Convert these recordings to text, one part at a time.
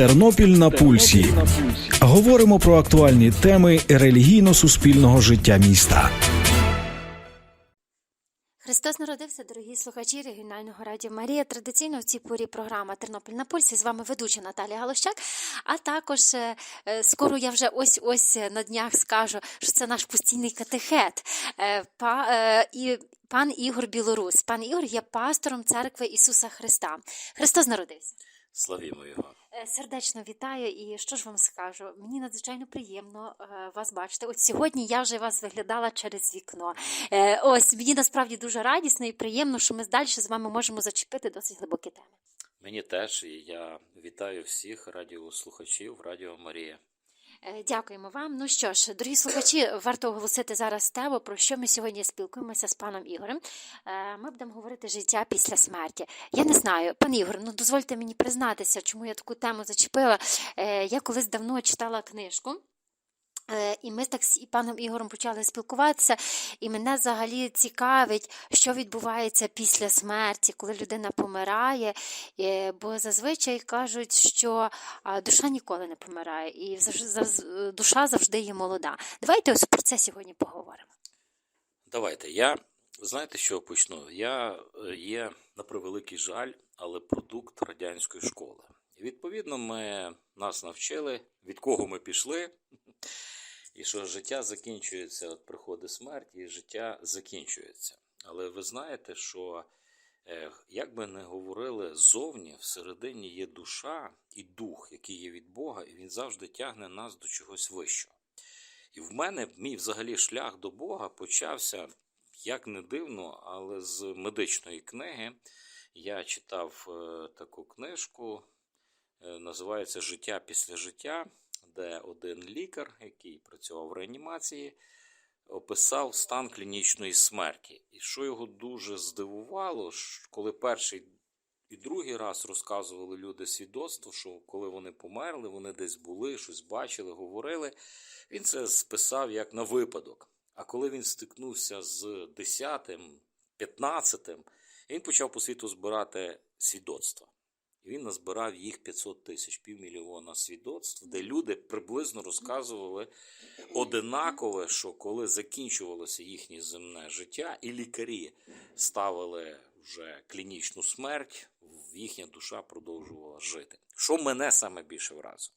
Тернопіль на пульсі. Говоримо про актуальні теми релігійно-суспільного життя міста. Христос народився, дорогі слухачі регіонального радіо Марія. Традиційно в цій порі програма Тернопіль на пульсі. З вами ведуча Наталія Галощак. А також е, е, скоро я вже ось ось на днях скажу, що це наш постійний катехет. Е, Па, е, і пан Ігор Білорус. Пан Ігор є пастором церкви Ісуса Христа. Христос народився. Славімо його. Е, Сердечно вітаю, і що ж вам скажу? Мені надзвичайно приємно е, вас бачити. От сьогодні я вже вас виглядала через вікно. Е, ось мені насправді дуже радісно і приємно, що ми далі з вами можемо зачепити досить глибокі теми. Мені теж, і я вітаю всіх радіослухачів Радіо Марія. Е, Дякуємо вам. Ну що ж, дорогі слухачі, варто оголосити зараз тему, про що ми сьогодні спілкуємося з паном Ігорем. Е, Ми будемо говорити життя після смерті. Я не знаю, пан Ігор, ну дозвольте мені признатися, чому я таку тему зачепила. Е, Я колись давно читала книжку. Е, І ми так з паном Ігорем почали спілкуватися, і мене взагалі цікавить, що відбувається після смерті, коли людина помирає. Е, Бо зазвичай кажуть, що душа ніколи не помирає, і душа завжди є молода. Давайте ось про це сьогодні поговоримо. Давайте. Я знаєте, чого почну? Я е, є на превеликий жаль, але продукт радянської школи. Відповідно, ми нас навчили, від кого ми пішли, і що життя закінчується, от приходить смерть, і життя закінчується. Але ви знаєте, що е, як би не говорили, зовні всередині є душа і дух, який є від Бога, і він завжди тягне нас до чогось вищого. І в мене мій взагалі шлях до Бога почався, як не дивно, але з медичної книги. Я читав е, таку книжку, називається Життя після життя, де один лікар, який працював в реанімації, описав стан клінічної смерті. І що його дуже здивувало, коли перший і другий раз розказували люди свідоцтво, що коли вони померли, вони десь були, щось бачили, говорили. Він це списав як на випадок. А коли він стикнувся з 10-м, 15-м, він почав по світу збирати свідоцтва. І він назбирав їх 500 тисяч, півмільйона свідоцтв, де люди приблизно розказували одинакове, що коли закінчувалося їхнє земне життя, і лікарі ставили вже клінічну смерть, їхня душа продовжувала жити. Що мене саме більше вразило?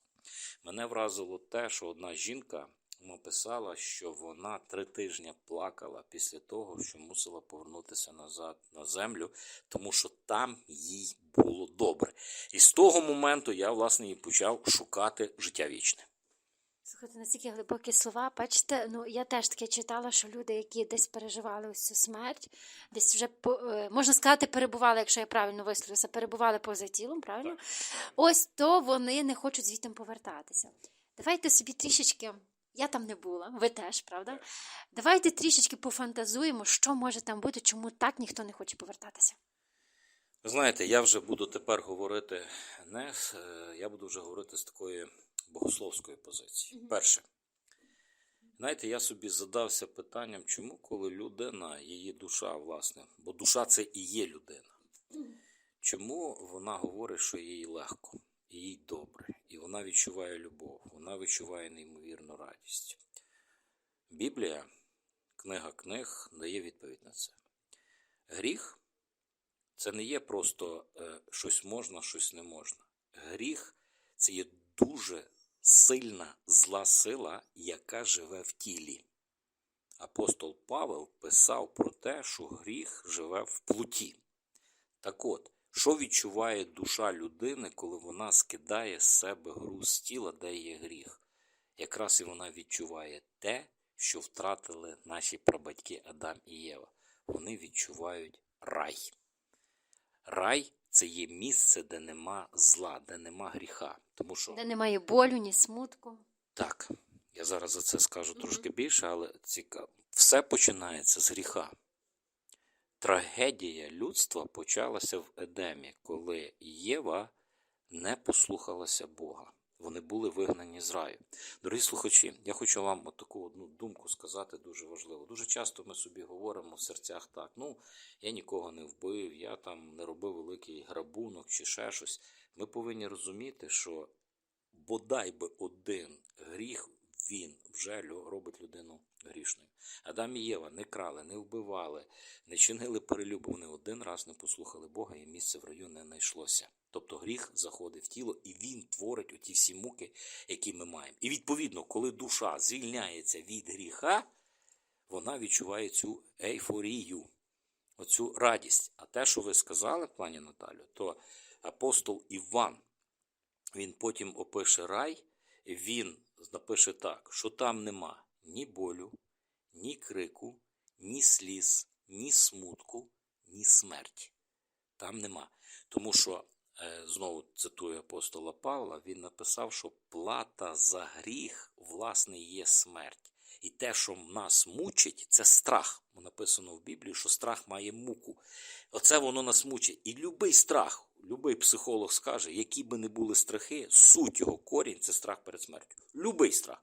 Мене вразило те, що одна жінка написала, що вона три тижні плакала після того, що мусила повернутися назад на землю, тому що там їй було добре. І з того моменту я, власне, і почав шукати життя вічне. Слухайте, настільки глибокі слова. Бачите, ну я теж таке читала, що люди, які десь переживали ось цю смерть, десь вже е, можна сказати, перебували, якщо я правильно висловлюся, перебували поза тілом, правильно? Ось то вони не хочуть звідти повертатися. Давайте собі трішечки. Я там не була, ви теж, правда? Давайте трішечки пофантазуємо, що може там бути, чому так ніхто не хоче повертатися. Ви знаєте, я вже буду тепер говорити не е, я буду вже говорити з такої богословської позиції. Перше, знаєте, я собі задався питанням, чому, коли людина, її душа, власне, бо душа це і є людина. Чому вона говорить, що їй легко, їй добре, і вона відчуває любов, вона відчуває неймовірну радість. Біблія, книга книг, дає відповідь на це. Гріх це не є просто е, щось можна, щось не можна. Гріх це є дуже сильна зла сила, яка живе в тілі. Апостол Павел писав про те, що гріх живе в плоті. Так от, що відчуває душа людини, коли вона скидає з себе груз тіла, де є гріх? Якраз і вона відчуває те, що втратили наші прабатьки Адам і Єва. Вони відчувають рай. Рай це є місце, де нема зла, де нема гріха. Тому що Де немає болю, ні смутку. так, я зараз за це скажу трошки більше, але цікаво. Все починається з гріха. Трагедія людства почалася в Едемі, коли Єва не послухалася Бога. Вони були вигнані з раю. Дорогі слухачі, я хочу вам от таку одну думку сказати дуже важливо. Дуже часто ми собі говоримо в серцях так: ну, я нікого не вбив, я там не робив великий грабунок чи ще щось. Ми повинні розуміти, що бодай би один гріх, він вже робить людину грішною. Адам і Єва не крали, не вбивали, не чинили перелюбу. Вони один раз не послухали Бога, і місце в раю не знайшлося. Тобто гріх заходить в тіло, і він творить оті всі муки, які ми маємо. І відповідно, коли душа звільняється від гріха, вона відчуває цю ейфорію, оцю радість. А те, що ви сказали, пані Наталю, то апостол Іван, він потім опише рай, він напише так, що там нема ні болю, ні крику, ні сліз, ні смутку, ні смерті. Там нема. Тому що, е, знову цитую апостола Павла, він написав, що плата за гріх, власне, є смерть. І те, що нас мучить, це страх. Написано в Біблії, що страх має муку. Оце воно нас мучить. І любий страх, любий психолог скаже, які би не були страхи, суть його корінь це страх перед смертю. Любий страх.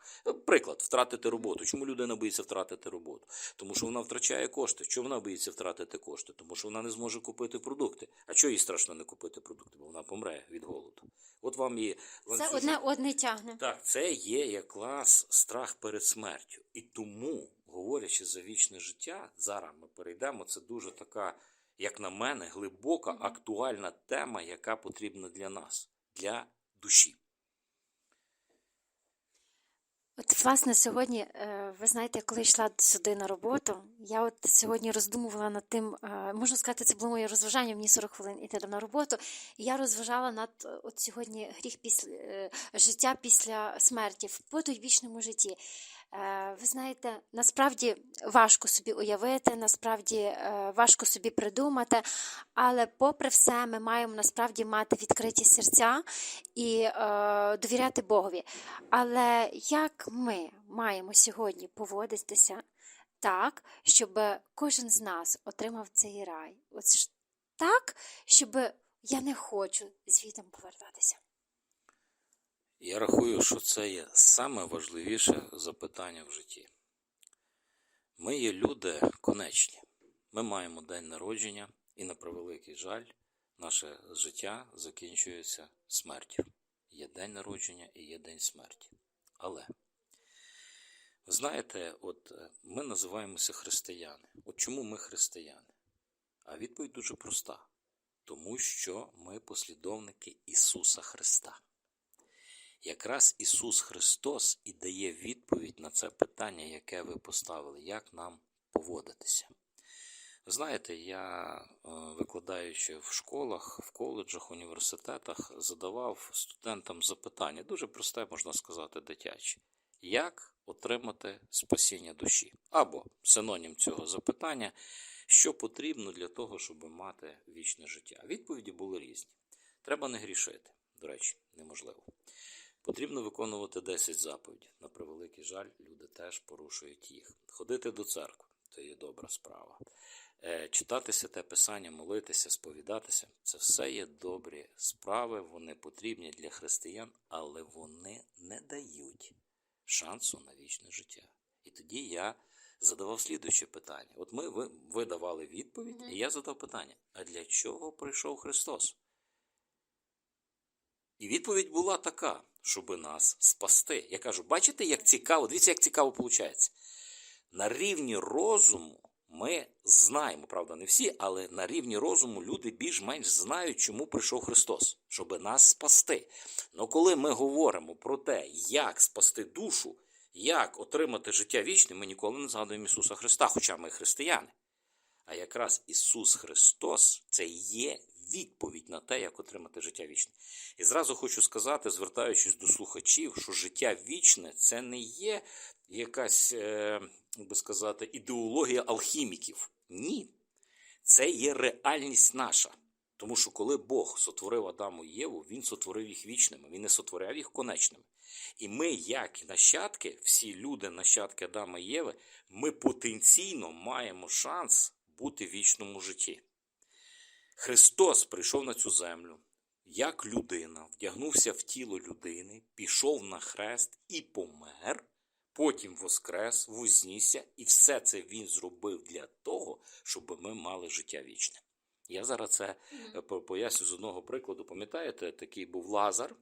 Приклад, втратити роботу. Чому людина боїться втратити роботу? Тому що вона втрачає кошти. Чому вона боїться втратити кошти? Тому що вона не зможе купити продукти. А чого їй страшно не купити продукти? Бо вона помре від голоду. От вам і Це одне одне тягне. Так, це є якраз страх перед смертю. І тому, говорячи за вічне життя, зараз ми перейдемо. Це дуже така, як на мене, глибока, актуальна тема, яка потрібна для нас, для душі. От, власне, сьогодні, е, ви знаєте, коли йшла сюди на роботу, я от сьогодні роздумувала над тим, е, можна сказати, це було моє розважання, мені 40 хвилин іти на роботу. І я розважала над е, от сьогодні гріх після життя після смерті, в потойбічному житті. Е, Ви знаєте, насправді важко собі уявити, насправді е, важко собі придумати, але попри все, ми маємо насправді мати відкриті серця і е, довіряти Богові. Але як ми маємо сьогодні поводитися так, щоб кожен з нас отримав цей рай? От так, щоб я не хочу звітом повертатися. Я рахую, що це є саме важливіше запитання в житті. Ми є люди конечні. Ми маємо день народження, і на превеликий жаль, наше життя закінчується смертю. Є день народження і є день смерті. Але ви знаєте, от е, ми називаємося християни. От чому ми християни? А відповідь дуже проста: тому що ми послідовники Ісуса Христа. Якраз Ісус Христос і дає відповідь на це питання, яке ви поставили, як нам поводитися. Знаєте, я, е, викладаючи в школах, в коледжах, університетах, задавав студентам запитання, дуже просте, можна сказати, дитяче. Як отримати спасіння душі? Або синонім цього запитання, що потрібно для того, щоб мати вічне життя? Відповіді були різні. Треба не грішити. До речі, неможливо. Потрібно виконувати 10 заповідей. На превеликий жаль, люди теж порушують їх. Ходити до церкви це є добра справа. Е, Читати святе писання, молитися, сповідатися це все є добрі справи, вони потрібні для християн, але вони не дають шансу на вічне життя. І тоді я задавав слідуюче питання. От ми ви, ви давали відповідь, і я задав питання: а для чого прийшов Христос? І відповідь була така, щоб нас спасти. Я кажу, бачите, як цікаво, дивіться, як цікаво виходить. На рівні розуму ми знаємо, правда, не всі, але на рівні розуму люди більш-менш знають, чому прийшов Христос, щоб нас спасти. Но коли ми говоримо про те, як спасти душу, як отримати життя вічне, ми ніколи не згадуємо Ісуса Христа, хоча ми християни. А якраз Ісус Христос це є відповідь на те, як отримати життя вічне. І зразу хочу сказати, звертаючись до слухачів, що життя вічне це не є якась, е, як би сказати, ідеологія алхіміків. Ні. Це є реальність наша. Тому що коли Бог сотворив Адаму і Єву, Він сотворив їх вічними, Він не сотворяв їх конечними. І ми, як нащадки, всі люди, нащадки Адама і Єви, ми потенційно маємо шанс бути в вічному житті. Христос прийшов на цю землю як людина, вдягнувся в тіло людини, пішов на хрест і помер, потім воскрес, вознісся, і все це він зробив для того, щоб ми мали життя вічне. Я зараз це е, по- поясню з одного прикладу. Пам'ятаєте, такий був Лазар,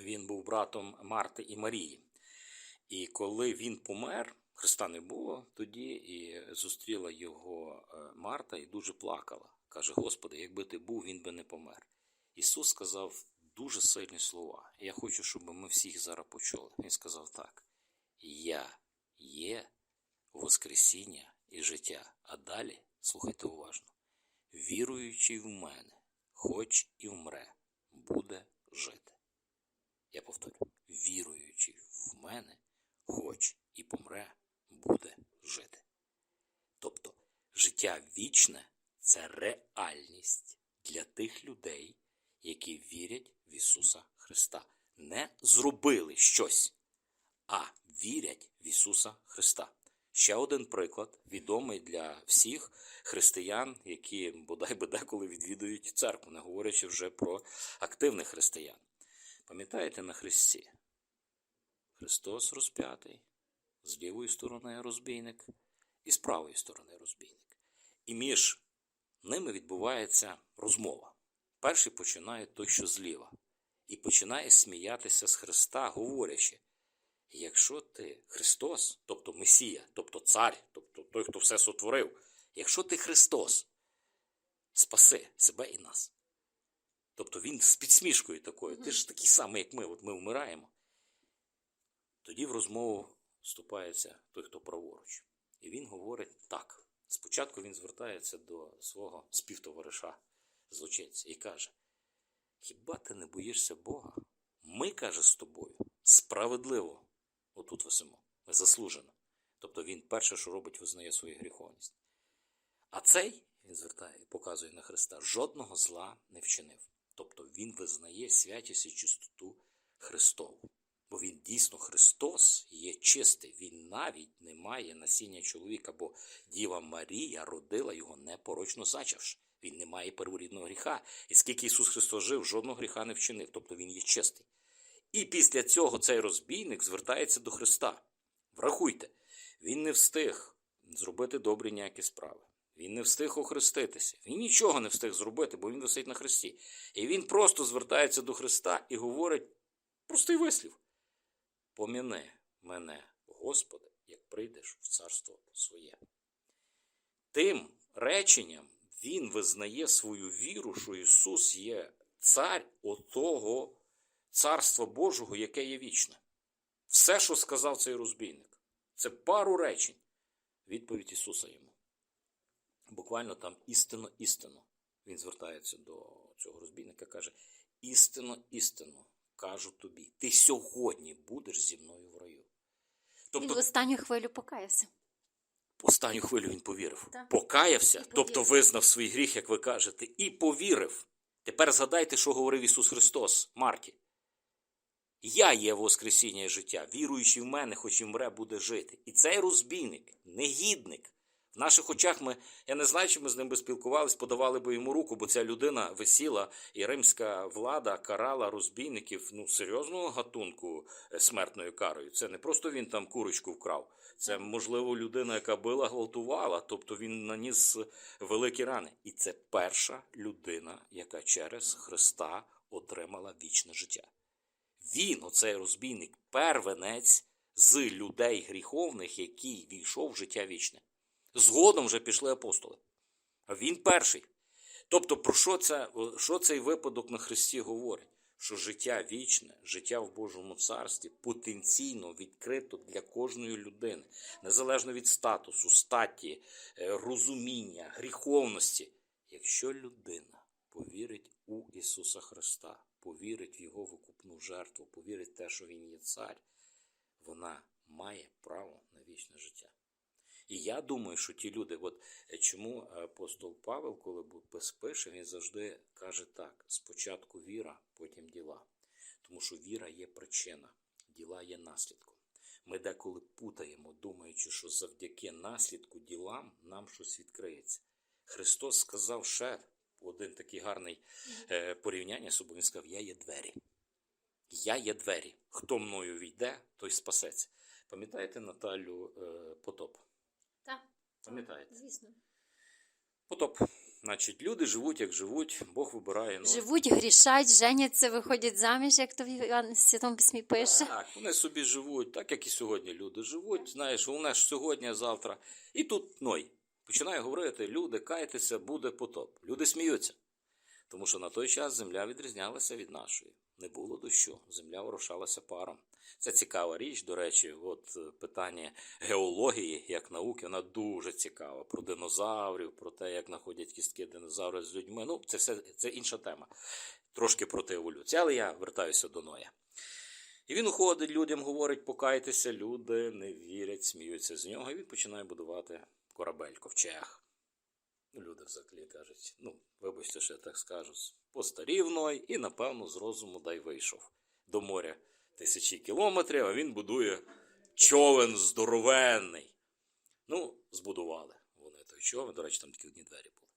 Він був братом Марти і Марії. І коли він помер, Христа не було тоді, і зустріла його е, Марта і дуже плакала. Каже: Господи, якби ти був, він би не помер. Ісус сказав дуже сильні слова. Я хочу, щоб ми всі їх зараз почули. Він сказав так: Я є Воскресіння і життя. А далі, слухайте уважно, віруючий в мене, хоч і вмре, буде жити. Я повторю, віруючий в мене, хоч і помре, буде жити. Тобто, життя вічне це реальність для тих людей, які вірять в Ісуса Христа. Не зробили щось, а вірять в Ісуса Христа. Ще один приклад, відомий для всіх християн, які бодай би деколи відвідують церкву, не говорячи вже про активних християн. Пам'ятаєте на Христі? Христос розп'ятий, з лівої сторони розбійник і з правої сторони розбійник. І між ними відбувається розмова. Перший починає той, що зліва, і починає сміятися з Христа, говорячи: якщо ти Христос, тобто Месія, тобто Цар, тобто той, хто все сотворив, якщо ти Христос, спаси себе і нас. Тобто він з підсмішкою такою, ти ж такий самий, як ми, от ми вмираємо. Тоді в розмову вступається той, хто праворуч. І він говорить так. Спочатку він звертається до свого співтовариша, злочинця, і каже: Хіба ти не боїшся Бога? Ми, каже, з тобою справедливо отут висимо, заслужено. Тобто він перше, що робить, визнає свою гріховність. А цей, він звертає і показує на Христа, жодного зла не вчинив. Тобто він визнає святість і чистоту Христову. Бо він дійсно Христос є чистий, він навіть не має насіння чоловіка, бо Діва Марія родила його непорочно зачавши. Він не має перворідного гріха. І скільки Ісус Христос жив, жодного гріха не вчинив, тобто він є чистий. І після цього цей розбійник звертається до Христа. Врахуйте, він не встиг зробити добрі ніякі справи. Він не встиг охреститися. Він нічого не встиг зробити, бо він висить на хресті. І він просто звертається до Христа і говорить простий вислів. Поміни мене, Господи, як прийдеш в царство своє. Тим реченням він визнає свою віру, що Ісус є цар отого царства Божого, яке є вічне. Все, що сказав цей розбійник, це пару речень. Відповідь Ісуса йому. Буквально там істинно, істинно. Він звертається до цього розбійника, каже: істинно, істинно кажу тобі, ти сьогодні будеш зі мною в раю. Він Тобто, в останню хвилю покаявся. останню хвилю він повірив. Так. Покаявся, І повірив. тобто визнав свій гріх, як ви кажете, і повірив. Тепер згадайте, що говорив Ісус Христос Марті. Я є Воскресіння і життя, віруючий в мене, хоч і мре, буде жити. І цей розбійник, негідник. В наших очах ми, я не знаю, чи ми з ним би спілкувались, подавали би йому руку, бо ця людина висіла, і римська влада карала розбійників ну, серйозного гатунку е, смертною карою. Це не просто він там курочку вкрав. Це, можливо, людина, яка била, гвалтувала, тобто він наніс великі рани. І це перша людина, яка через Христа отримала вічне життя. Він, оцей розбійник, первенець з людей гріховних, який війшов в життя вічне. Згодом вже пішли апостоли. А він перший. Тобто, про що, це, що цей випадок на Христі говорить? Що життя вічне, життя в Божому царстві потенційно відкрито для кожної людини, незалежно від статусу, статі, е, розуміння, гріховності. Якщо людина повірить у Ісуса Христа, повірить в Його викупну жертву, повірить в те, що Він є цар, вона має право на вічне життя. І я думаю, що ті люди, от е, чому апостол Павел, коли бу- пис- пише, він завжди каже так: спочатку віра, потім діла. Тому що віра є причина, діла є наслідком. Ми деколи путаємо, думаючи, що завдяки наслідку ділам нам щось відкриється. Христос сказав ще один такий гарний е, порівняння з собою. Він сказав: Я є двері. Я є двері. Хто мною війде, той спасеться. Пам'ятаєте Наталю е, Потоп? Пам'ятаєте? звісно. Потоп Значить, люди живуть, як живуть, Бог вибирає. Ну, Живуть, грішать, женяться, виходять заміж, як то в Іван Святому письмі пише. Так, вони собі живуть, так як і сьогодні люди живуть. Знаєш, у нас ж сьогодні, а завтра. І тут Ной починає говорити: люди, кайтеся, буде потоп. Люди сміються. Тому що на той час земля відрізнялася від нашої. Не було дощу, земля ворушалася паром. Це цікава річ, до речі, от е, питання геології як науки, вона дуже цікава. Про динозаврів, про те, як знаходять кістки динозаврів з людьми. Ну, це все це інша тема. Трошки проти еволюції. Але я вертаюся до Ноя. І він уходить, людям говорить, покайтеся, люди не вірять, сміються з нього, і він починає будувати корабель, ковчег. Люди взагалі кажуть, ну, вибачте, що я так скажу, постарів Ной і, напевно, з розуму дай вийшов до моря тисячі кілометрів, а він будує човен здоровенний. Ну, збудували вони той човен, до речі, там такі одні двері були.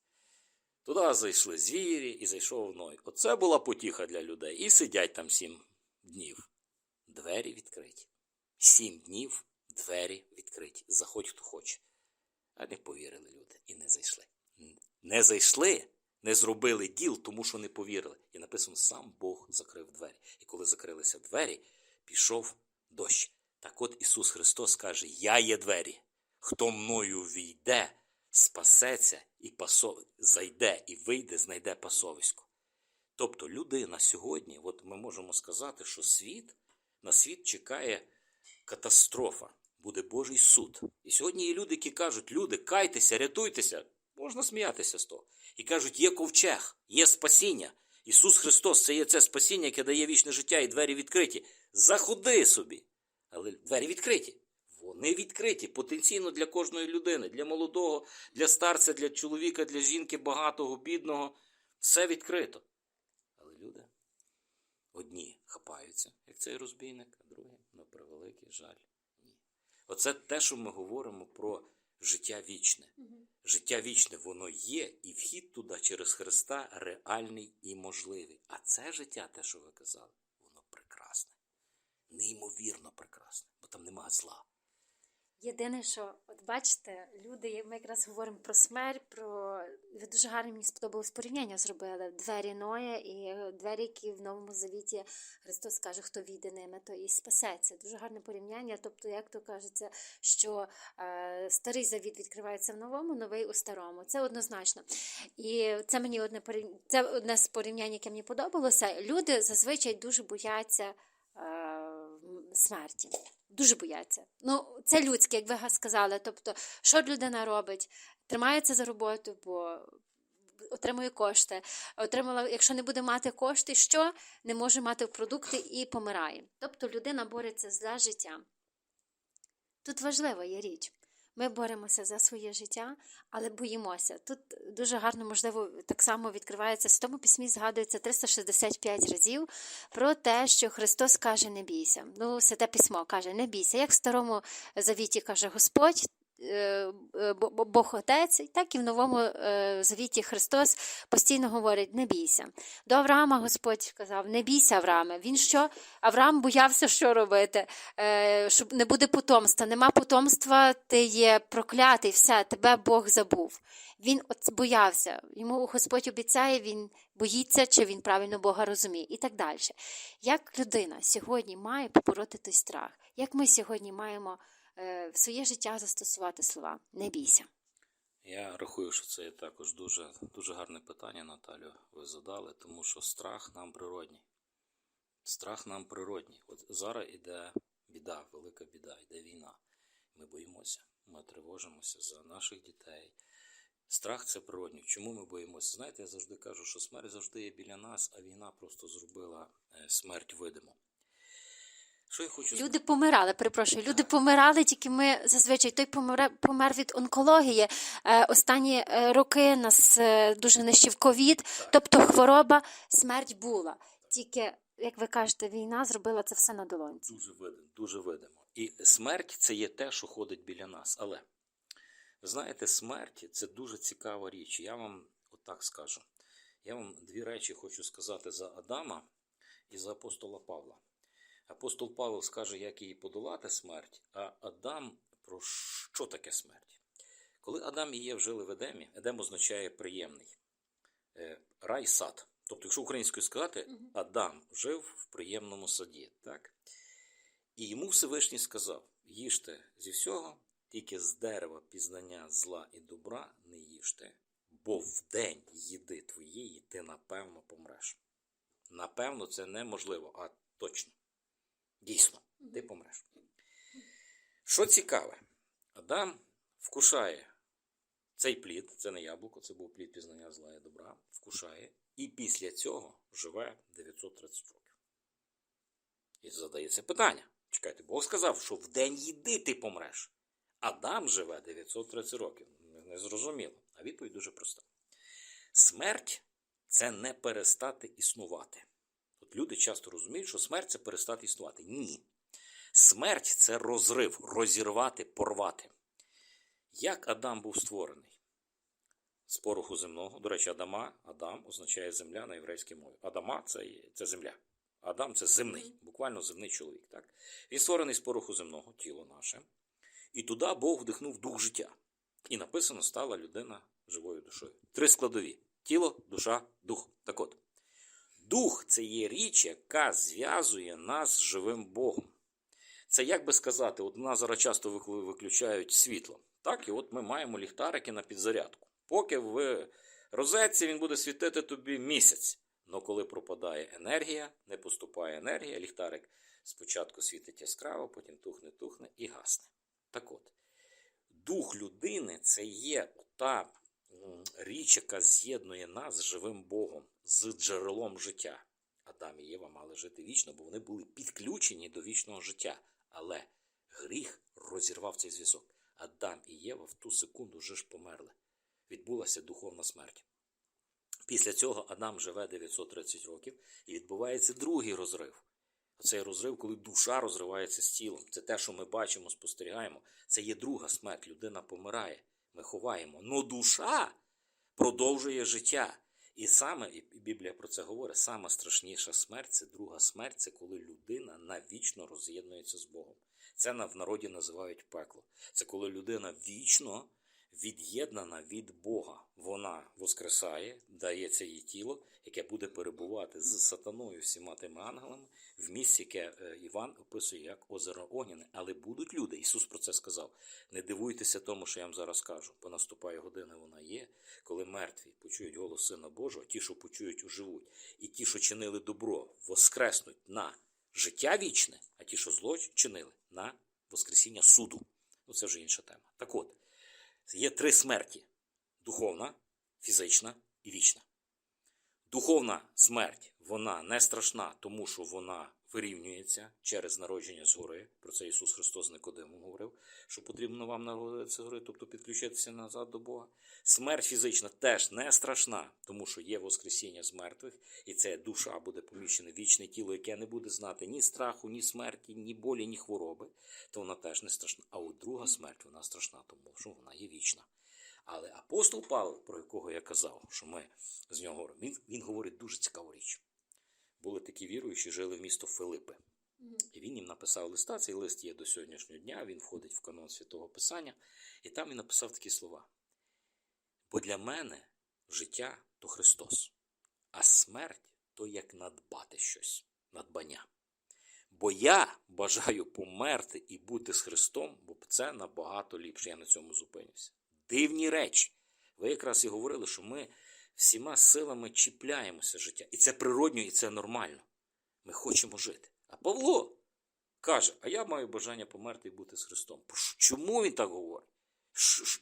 Туди зайшли звірі і зайшов Ной. Оце була потіха для людей. І сидять там сім днів. Двері відкриті. Сім днів двері відкриті. Заходь, хто хоче. А не повірили люди і не зайшли. Не зайшли, не зробили діл, тому що не повірили. І написано, сам Бог закрив двері. І коли закрилися двері, пішов дощ. Так от Ісус Христос каже: Я є двері. Хто мною війде, спасеться і пасо... зайде і вийде, знайде пасовисько. Тобто людина сьогодні, от ми можемо сказати, що світ на світ чекає катастрофа, буде Божий суд. І сьогодні є люди, які кажуть, люди, кайтеся, рятуйтеся. Можна сміятися з того. І кажуть, є ковчег, є спасіння. Ісус Христос це є це спасіння, яке дає вічне життя, і двері відкриті. Заходи собі. Але двері відкриті. Вони відкриті потенційно для кожної людини, для молодого, для старця, для чоловіка, для жінки, багатого, бідного. Все відкрито. Але люди одні хапаються, як цей розбійник, а другі, на превеликий жаль, ні. Оце те, що ми говоримо про життя вічне. Життя вічне, воно є, і вхід туди через Христа реальний і можливий. А це життя, те, що ви казали, воно прекрасне. Неймовірно прекрасне, бо там нема зла. Єдине, що, от бачите, люди, ми якраз говоримо про смерть, про ви дуже гарно мені сподобалось порівняння зробили. Двері Ноя і двері, які в Новому Завіті Христос каже, хто війде ними, то і спасеться. Дуже гарне порівняння. Тобто, як то кажеться, що е, старий завіт відкривається в новому, новий у старому. Це однозначно. І це мені одне порів... це одне з порівнянь, яке мені подобалося. Люди зазвичай дуже бояться. е, Смерті дуже бояться. Ну, це людське, як ви сказали. Тобто, що людина робить? Тримається за роботу, бо отримує кошти. Отримала, якщо не буде мати кошти, що не може мати продукти і помирає. Тобто людина бореться за життя. Тут важлива є річ. Ми боремося за своє життя, але боїмося. Тут дуже гарно, можливо, так само відкривається в тому письмі, згадується 365 разів про те, що Христос каже: не бійся. Ну, святе письмо каже, не бійся. Як в старому завіті каже Господь. Е, е, Бо- Бо- Бог Отець, так і в новому е, завіті Христос постійно говорить: не бійся. До Авраама Господь сказав: не бійся, Аврааме. Він що? Авраам боявся, що робити, щоб не буде потомства. Нема потомства, ти є проклятий, все, тебе Бог забув. Він боявся. Йому Господь обіцяє, він боїться, чи він правильно Бога розуміє, і так далі. Як людина сьогодні має побороти той страх? Як ми сьогодні маємо в своє життя застосувати слова? Не бійся. Я рахую, що це також дуже, дуже гарне питання, Наталю, ви задали, тому що страх нам природній. Страх нам природній. От зараз іде біда, велика біда, йде війна. Ми боїмося, ми тривожимося за наших дітей. Страх це природній. Чому ми боїмося? Знаєте, я завжди кажу, що смерть завжди є біля нас, а війна просто зробила е, смерть видимо. Що я хочу Люди помирали, перепрошую, люди помирали, тільки ми зазвичай той помер, помер від онкології. Е, останні е, роки нас е, дуже нищив ковід, тобто хвороба, смерть була. Тільки, як ви кажете, війна зробила це все на долонці. Дуже видимо, дуже видимо. І смерть це є те, що ходить біля нас. Але ви знаєте, смерть це дуже цікава річ. Я вам отак скажу. Я вам дві речі хочу сказати за Адама і за апостола Павла. Апостол Павло скаже, як її подолати смерть, а Адам про що таке смерть? Коли Адам і Єв жили в Едемі, Едем означає приємний. е, рай сад. Тобто, якщо українською сказати, Адам жив в приємному саді. Так? І йому Всевишній сказав: їжте зі всього, тільки з дерева пізнання зла і добра не їжте, бо в день їди твоєї ти напевно помреш. Напевно, це неможливо, а точно. Дійсно, ти помреш. Що цікаве, Адам вкушає цей плід, це не яблуко, це був плід пізнання зла і добра, вкушає, і після цього живе 930 років. І задається питання. Чекайте, Бог сказав, що в день їди ти помреш. Адам живе 930 років. Не зрозуміло. А відповідь дуже проста. Смерть це не перестати існувати. От люди часто розуміють, що смерть це перестати існувати. Ні. Смерть це розрив, розірвати, порвати. Як Адам був створений? З пороху земного. До речі, Адама, Адам означає земля на єврейській мові. Адама це, це земля. Адам це земний, буквально земний чоловік. Так? Він створений з пороху земного, тіло наше. І туди Бог вдихнув дух життя. І написано, стала людина живою душою. Три складові: тіло, душа, дух. Так от, дух це є річ, яка зв'язує нас з живим Богом. Це як би сказати, от нас зараз часто виключають світло. Так, і от ми маємо ліхтарики на підзарядку. Поки в розетці він буде світити тобі місяць. Но коли пропадає енергія, не поступає енергія, ліхтарик спочатку світить яскраво, потім тухне, тухне і гасне. Так от, дух людини це є та річ, яка з'єднує нас з живим Богом, з джерелом життя. Адам і Єва мали жити вічно, бо вони були підключені до вічного життя. Але гріх розірвав цей зв'язок. Адам і Єва в ту секунду вже ж померли. Відбулася духовна смерть. Після цього Адам живе 930 років і відбувається другий розрив. Цей розрив, коли душа розривається з тілом. Це те, що ми бачимо, спостерігаємо. Це є друга смерть. Людина помирає. Ми ховаємо. Но душа продовжує життя. І саме, і Біблія про це говорить, сама страшніша смерть це друга смерть, це коли людина навічно роз'єднується з Богом. Це в народі називають пекло. Це коли людина вічно від'єднана від Бога. Вона воскресає, дається їй тіло, яке буде перебувати з сатаною, всіма тими ангелами, в місці, яке е, Іван описує як озеро Огняне. Але будуть люди, Ісус про це сказав. Не дивуйтеся тому, що я вам зараз кажу, бо наступає година, вона є, коли мертві почують голос Сина Божого, ті, що почують, оживуть, і ті, що чинили добро, воскреснуть на життя вічне, а ті, що зло чинили, на воскресіння суду. Ну, це вже інша тема. Так от, є три смерті: духовна, фізична і вічна. Духовна смерть, вона не страшна, тому що вона вирівнюється через народження згори. Про це Ісус Христос Никодиму говорив, що потрібно вам народитися згори, тобто підключитися назад до Бога. Смерть фізична теж не страшна, тому що є Воскресіння з мертвих, і це душа буде поміщена вічне тіло, яке не буде знати ні страху, ні смерті, ні болі, ні хвороби, то вона теж не страшна. А от друга смерть вона страшна, тому що вона є вічна. Але апостол Павло, про якого я казав, що ми з нього говоримо, він, він говорить дуже цікаву річ. Були такі віруючі, жили в місто Филипи. І він їм написав листа. Цей лист є до сьогоднішнього дня, він входить в канон Святого Писання. І там він написав такі слова. Бо для мене життя то Христос, а смерть то як надбати щось, надбання. Бо я бажаю померти і бути з Христом, бо це набагато ліпше. Я на цьому зупинюся. Дивні речі. Ви якраз і говорили, що ми всіма силами чіпляємося життя. І це природньо, і це нормально. Ми хочемо жити. А Павло каже: а я маю бажання померти і бути з Христом. Чому він так говорить?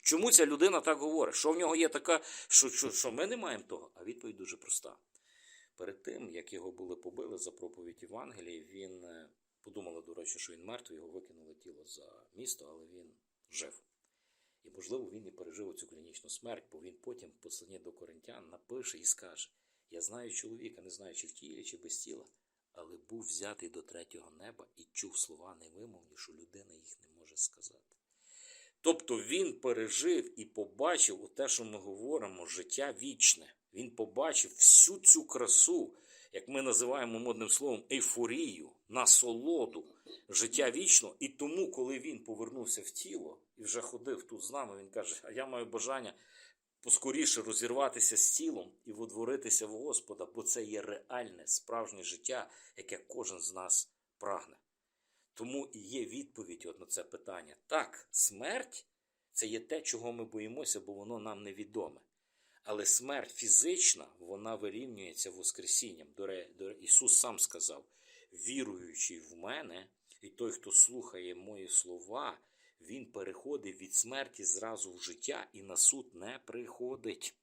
Чому ця людина так говорить? Що в нього є така, що, що, що ми не маємо того? А відповідь дуже проста. Перед тим, як його були побили за проповідь Євангелії, він е, до речі, що він мертвий, його викинули тіло за місто, але він жив. І, можливо, він і пережив цю клінічну смерть, бо він потім, в до коринтян, напише і скаже: Я знаю чоловіка, не знаю, чи в тілі, чи без тіла, але був взятий до третього неба і чув слова невимовні, що людина їх не може сказати. Тобто він пережив і побачив у те, що ми говоримо, життя вічне. Він побачив всю цю красу, як ми називаємо модним словом, ейфорію, насолоду, життя вічно. І тому, коли він повернувся в тіло і вже ходив тут з нами, він каже: А я маю бажання поскоріше розірватися з тілом і водворитися в Господа, бо це є реальне, справжнє життя, яке кожен з нас прагне. Тому і є відповідь на це питання. Так, смерть це є те, чого ми боїмося, бо воно нам невідоме. Але смерть фізична, вона вирівнюється Воскресінням. До ре- до Ісус сам сказав: віруючий в мене, і той, хто слухає мої слова, він переходить від смерті зразу в життя і на суд не приходить.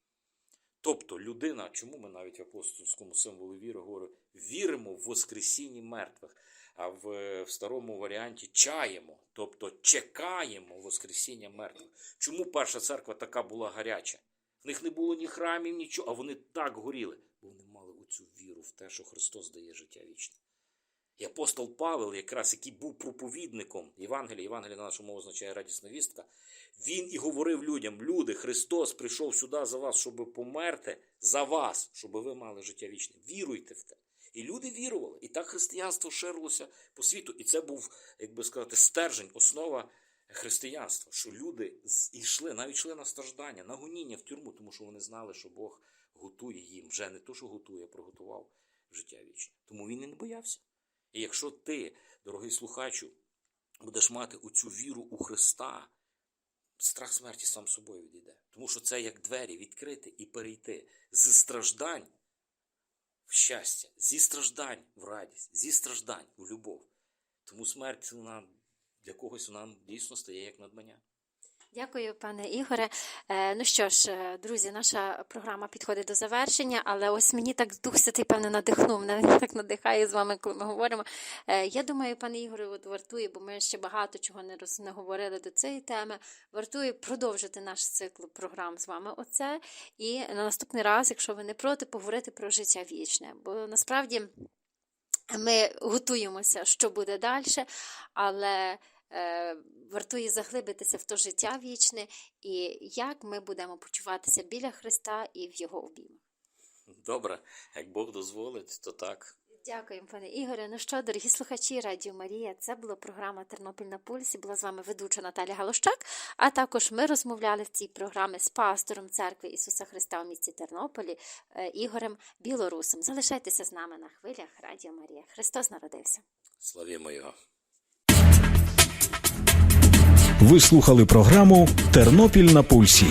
Тобто людина, чому ми навіть в апостольському символі віри говоримо, віримо в Воскресінні мертвих, а в, в старому варіанті чаємо, тобто чекаємо Воскресіння мертвих. Чому перша церква така була гаряча? В них не було ні храмів, нічого, а вони так горіли, бо вони мали оцю віру в те, що Христос дає життя вічне. І апостол Павел, якраз який був проповідником Євангелія, Євангелія на нашу мову означає радісна вістка, він і говорив людям: люди, Христос прийшов сюди за вас, щоб померти за вас, щоб ви мали життя вічне. Віруйте в те. І люди вірували. І так християнство ширилося по світу. І це був, як би сказати, стержень, основа християнства, що люди йшли, навіть йшли на страждання, на гоніння в тюрму, тому що вони знали, що Бог готує їм вже не то, що готує, а приготував життя вічне. Тому він і не боявся. І якщо ти, дорогий слухачу, будеш мати оцю віру у Христа, страх смерті сам собою відійде. Тому що це як двері відкрити і перейти зі страждань в щастя, зі страждань в радість, зі страждань у любов. Тому смерть вона для когось вона дійсно стає як надбання. Дякую, пане Ігоре. Е, ну що ж, е, друзі, наша програма підходить до завершення, але ось мені так Дух Святий, певне, надихнув. Мене так надихає з вами, коли ми говоримо. Е, я думаю, пане Ігоре, от вартує, бо ми ще багато чого не, роз, не говорили до цієї теми. Вартує продовжити наш цикл програм з вами. Оце. І на наступний раз, якщо ви не проти, поговорити про життя вічне. Бо насправді ми готуємося, що буде далі, але вартує заглибитися в то життя вічне і як ми будемо почуватися біля Христа і в Його обіймах. Добре, як Бог дозволить, то так. Дякуємо, пане Ігоре. Ну що, дорогі слухачі Радіо Марія, це була програма Тернопіль на пульсі. Була з вами ведуча Наталя Галущак. А також ми розмовляли в цій програмі з пастором церкви Ісуса Христа у місті Тернополі е, Ігорем Білорусом. Залишайтеся з нами на хвилях Радіо Марія. Христос народився. Славімо його. Ви слухали програму Тернопіль на пульсі.